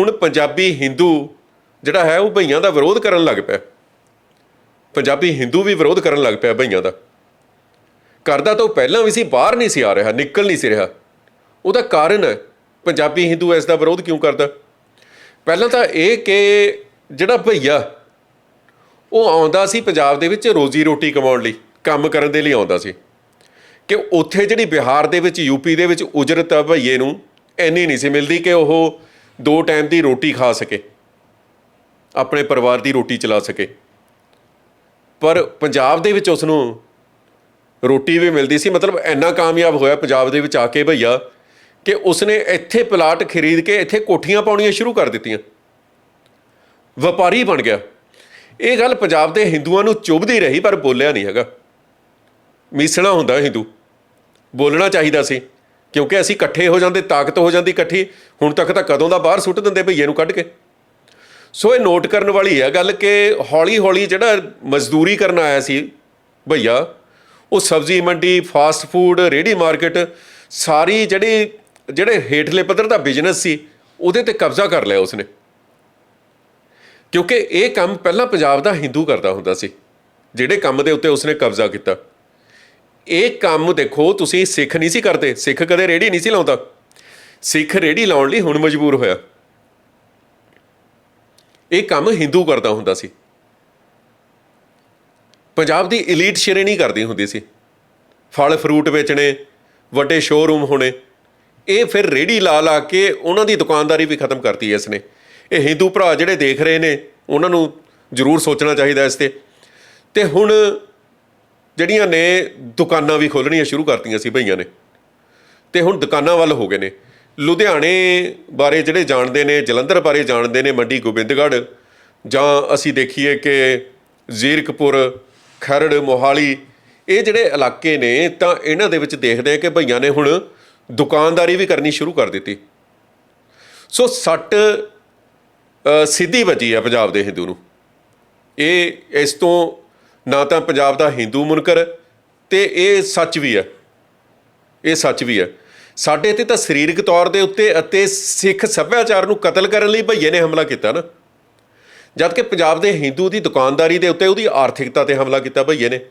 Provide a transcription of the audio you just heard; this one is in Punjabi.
ਹੁਣ ਪੰਜਾਬੀ ਹਿੰਦੂ ਜਿਹੜਾ ਹੈ, ਉਹ ਭਈਆਂ ਦਾ ਵਿਰੋਧ ਕਰਨ ਲੱਗ ਪਿਆ। ਪੰਜਾਬੀ ਹਿੰਦੂ ਵੀ ਵਿਰੋਧ ਕਰਨ ਲੱਗ ਪਿਆ ਭਈਆਂ ਦਾ। ਕਰਦਾ ਤਾਂ ਉਹ ਪਹਿਲਾਂ ਵੀ ਸੀ, ਬਾਹਰ ਨਹੀਂ ਸੀ ਆ ਰਿਹਾ, ਨਿਕਲ ਨਹੀਂ ਸੀ ਰਿਹਾ। ਉਹਦਾ ਕਾਰਨ ਹੈ ਪੰਜਾਬੀ ਹਿੰਦੂ ਇਸ ਦਾ ਵਿਰੋਧ ਕਿਉਂ ਕਰਦਾ? ਪਹਿਲਾਂ ਤਾਂ ਇਹ ਕਿ ਜਿਹੜਾ ਭਈਆ, ਉਹ ਆਉਂਦਾ ਸੀ ਪੰਜਾਬ ਦੇ ਵਿੱਚ ਰੋਜ਼ੀ ਰੋਟੀ ਕਮਾਉਣ ਲਈ, ਕੰਮ ਕਰਨ ਦੇ ਲਈ ਆਉਂਦਾ ਸੀ। ਕਿ ਉੱਥੇ ਜਿਹੜੀ ਬਿਹਾਰ ਦੇ ਵਿੱਚ ਯੂਪੀ ਦੇ ਵਿੱਚ ਉਜਰਤ ਆ ਭਈਏ ਨੂੰ ਇੰਨੀ ਨਹੀਂ ਸੀ ਮਿਲਦੀ ਕਿ ਉਹ ਦੋ ਟਾਈਮ ਦੀ ਰੋਟੀ ਖਾ ਸਕੇ, ਆਪਣੇ ਪਰਿਵਾਰ ਦੀ ਰੋਟੀ ਚਲਾ ਸਕੇ। ਪਰ ਪੰਜਾਬ ਦੇ ਵਿੱਚ ਉਸ ਨੂੰ ਰੋਟੀ ਵੀ ਮਿਲਦੀ ਸੀ, ਮਤਲਬ ਇੰਨਾ ਕਾਮਯਾਬ ਹੋਇਆ ਪੰਜਾਬ ਦੇ ਵਿੱਚ ਆ ਕੇ ਭਈਆ ਕਿ ਉਸਨੇ ਇੱਥੇ ਪਲਾਟ ਖਰੀਦ ਕੇ ਇੱਥੇ ਕੋਠੀਆਂ ਪਾਉਣੀਆਂ ਸ਼ੁਰੂ ਕਰ ਦਿੱਤੀਆਂ। ਵਪਾਰੀ ਬਣ ਗਿਆ। ਇਹ ਗੱਲ ਪੰਜਾਬ ਦੇ ਹਿੰਦੂਆਂ ਨੂੰ ਚੁਭਦੀ ਰਹੀ, ਪਰ ਬੋਲਿਆ ਨਹੀਂ ਹੈਗਾ। ਮੀਸਣਾ ਹੁੰਦਾ ਹਿੰਦੂ। ਬੋਲਣਾ ਚਾਹੀਦਾ ਸੀ। ਕਿਉਂਕਿ ਅਸੀਂ ਇਕੱਠੇ ਹੋ ਜਾਂਦੇ, ਤਾਕਤ ਹੋ ਜਾਂਦੀ ਇਕੱਠੀ, ਹੁਣ ਤੱਕ ਤਾਂ ਕਦੋਂ ਦਾ ਬਾਹਰ ਸੁੱਟ ਦਿੰਦੇ ਭਈਏ ਨੂੰ ਕੱਢ ਕੇ। ਸੋ ਇਹ ਨੋਟ ਕਰਨ ਵਾਲੀ ਹੈ ਗੱਲ ਕਿ ਹੌਲੀ ਹੌਲੀ ਜਿਹੜਾ ਮਜ਼ਦੂਰੀ ਕਰਨ ਆਇਆ ਸੀ ਭਈਆ, ਉਹ ਸਬਜ਼ੀ, ਮੰਡੀ ਫਾਸਟ ਫੂਡ ਰੇੜੀ ਮਾਰਕੀਟ, ਸਾਰੀ ਜਿਹੜੀ, ਜਿਹੜੇ ਹੇਠਲੇ ਪੱਧਰ ਦਾ ਬਿਜ਼ਨਸ ਸੀ, ਉਹਦੇ ਤੇ ਕਬਜ਼ਾ ਕਰ ਲਿਆ ਉਸਨੇ। ਕਿਉਂਕਿ ਇਹ ਕੰਮ ਪਹਿਲਾਂ ਪੰਜਾਬ ਦਾ ਹਿੰਦੂ ਕਰਦਾ ਹੁੰਦਾ ਸੀ, ਜਿਹੜੇ ਕੰਮ ਦੇ ਉੱਤੇ ਉਸਨੇ ਕਬਜ਼ਾ ਕੀਤਾ। ਇਹ ਕੰਮ ਦੇਖੋ, ਤੁਸੀਂ ਸਿੱਖ ਨਹੀਂ ਸੀ ਕਰਦੇ। ਸਿੱਖ ਕਦੇ ਰੇੜੀ ਨਹੀਂ ਸੀ ਲਾਉਂਦਾ। ਸਿੱਖ ਰੇੜੀ ਲਾਉਣ ਲਈ ਹੁਣ ਮਜਬੂਰ ਹੋਇਆ। ਇਹ ਕੰਮ ਹਿੰਦੂ ਕਰਦਾ ਹੁੰਦਾ ਸੀ। ਪੰਜਾਬ ਦੀ 엘ੀਟ ਸ਼੍ਰੇਣੀ ਕਰਦੀ ਹੁੰਦੀ ਸੀ। ਫਲ ਫਰੂਟ ਵੇਚਣੇ, ਵੱਡੇ ਸ਼ੋਰੂਮ ਹੋਣੇ। ਇਹ ਫਿਰ ਰੇੜੀ ਲਾ ਲਾ ਕੇ ਉਹਨਾਂ ਦੀ ਦੁਕਾਨਦਾਰੀ ਵੀ ਖਤਮ ਕਰਤੀ ਇਸ ਨੇ ਇਹ ਹਿੰਦੂ ਭਰਾ ਜਿਹੜੇ ਦੇਖ ਰਹੇ ਨੇ, ਉਹਨਾਂ ਨੂੰ ਜ਼ਰੂਰ ਸੋਚਣਾ ਚਾਹੀਦਾ ਇਸ ਤੇ। ਤੇ ਹੁਣ ਜਿਹੜੀਆਂ ਨੇ ਦੁਕਾਨਾਂ ਵੀ ਖੋਲਣੀਆਂ ਸ਼ੁਰੂ ਕਰਤੀਆਂ ਸੀ ਭਈਆਂ ਨੇ। ਤੇ ਹੁਣ ਦੁਕਾਨਾਂ ਵੱਲ ਹੋ ਗਏ ਨੇ। ਲੁਧਿਆਣੇ ਬਾਰੇ ਜਿਹੜੇ ਜਾਣਦੇ ਨੇ, ਜਲੰਧਰ ਬਾਰੇ ਜਾਣਦੇ ਨੇ, ਮੰਡੀ ਗੋਬਿੰਦਗੜ੍ਹ, ਜਾਂ ਅਸੀਂ ਦੇਖੀਏ ਕਿ ਜ਼ੀਰਕਪੁਰ, ਖਰੜ, ਮੋਹਾਲੀ, ਇਹ ਜਿਹੜੇ ਇਲਾਕੇ ਨੇ, ਤਾਂ ਇਹਨਾਂ ਦੇ ਵਿੱਚ ਦੇਖਦੇ ਆ ਕਿ ਭਈਆਂ ਨੇ ਹੁਣ ਦੁਕਾਨਦਾਰੀ ਵੀ ਕਰਨੀ ਸ਼ੁਰੂ ਕਰ ਦਿੱਤੀ। ਸੋ ਸੱਟ ਸਿੱਧੀ ਵੱਜੀ ਆ ਪੰਜਾਬ ਦੇ ਹਿੰਦੂ ਨੂੰ। ਇਹ ਇਸ ਤੋਂ ਨਾ ਤਾਂ ਪੰਜਾਬ ਦਾ ਹਿੰਦੂ ਮੁਨਕਰ ਤੇ ਇਹ ਸੱਚ ਵੀ ਹੈ। ਇਹ ਸੱਚ ਵੀ ਹੈ। ਸਾਡੇ ਤੇ ਤਾਂ ਸਰੀਰਕ ਤੌਰ ਦੇ ਉੱਤੇ ਅਤੇ ਸਿੱਖ ਸੱਭਿਆਚਾਰ ਨੂੰ ਕਤਲ ਕਰਨ ਲਈ ਭਈਏ ਨੇ ਹਮਲਾ ਕੀਤਾ ਨਾ। ਜਦ ਕਿ ਪੰਜਾਬ ਦੇ ਹਿੰਦੂ ਦੀ ਦੁਕਾਨਦਾਰੀ ਦੇ ਉੱਤੇ ਉਹਦੀ ਆਰਥਿਕਤਾ ਤੇ ਹਮਲਾ ਕੀਤਾ ਭਈਏ ਨੇ।